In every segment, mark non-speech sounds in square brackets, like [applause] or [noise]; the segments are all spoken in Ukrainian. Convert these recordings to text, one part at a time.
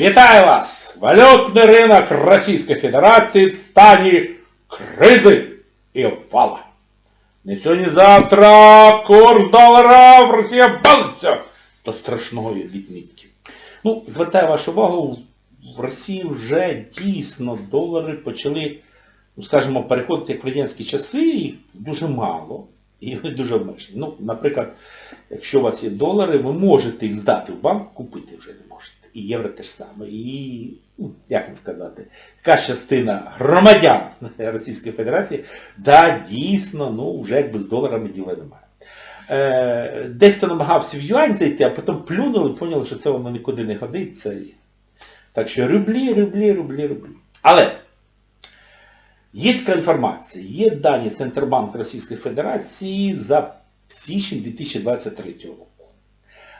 Вітаю вас! Валютний ринок Російської Федерації в стані кризи і обвала. Не сьогодні завтра курс долара в Росії балиться до страшної відмітки. Ну, звертаю вашу увагу, в Росії вже дійсно долари почали, ну скажімо, переходити в радянські часи, їх дуже мало. І вони дуже обмежені. Ну, наприклад, якщо у вас є долари, ви можете їх здати в банк, купити вже не можете. І євро теж саме. І, ну, як вам сказати, якась частина громадян [laughs] Російської Федерації, да, дійсно, ну, вже якби з доларами діла немає. Е, дехто намагався в юань зайти, а потім плюнули поняли, що це воно нікуди не годиться. Так що рублі, рублі, рублі, рублі. Але Є така інформація. Є дані Центробанку Російської Федерації за січень 2023 року.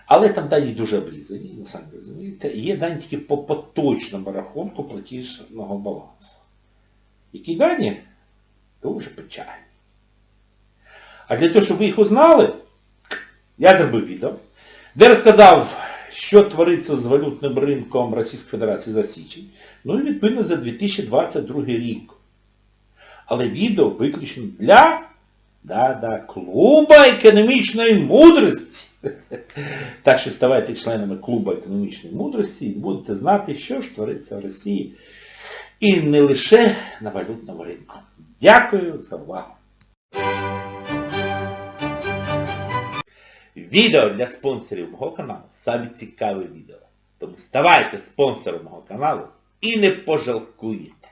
Але там дані дуже обрізані, ви самі розумієте. Є дані тільки по поточному рахунку платіжного балансу. Які дані? Дуже печальні. А для того, щоб ви їх узнали, я зробив відео, де розказав, що твориться з валютним ринком Російської Федерації за січень, ну і відповідно за 2022 рік. Але відео виключно для да-да, клуба економічної мудрості. [laughs] Так що ставайте членами клуба економічної мудрості і будете знати, що ж твориться в Росії. І не лише на валютному ринку. Дякую за увагу. Відео для спонсорів мого каналу саме цікаве відео. Тому ставайте спонсором мого каналу і не пожалкуєте.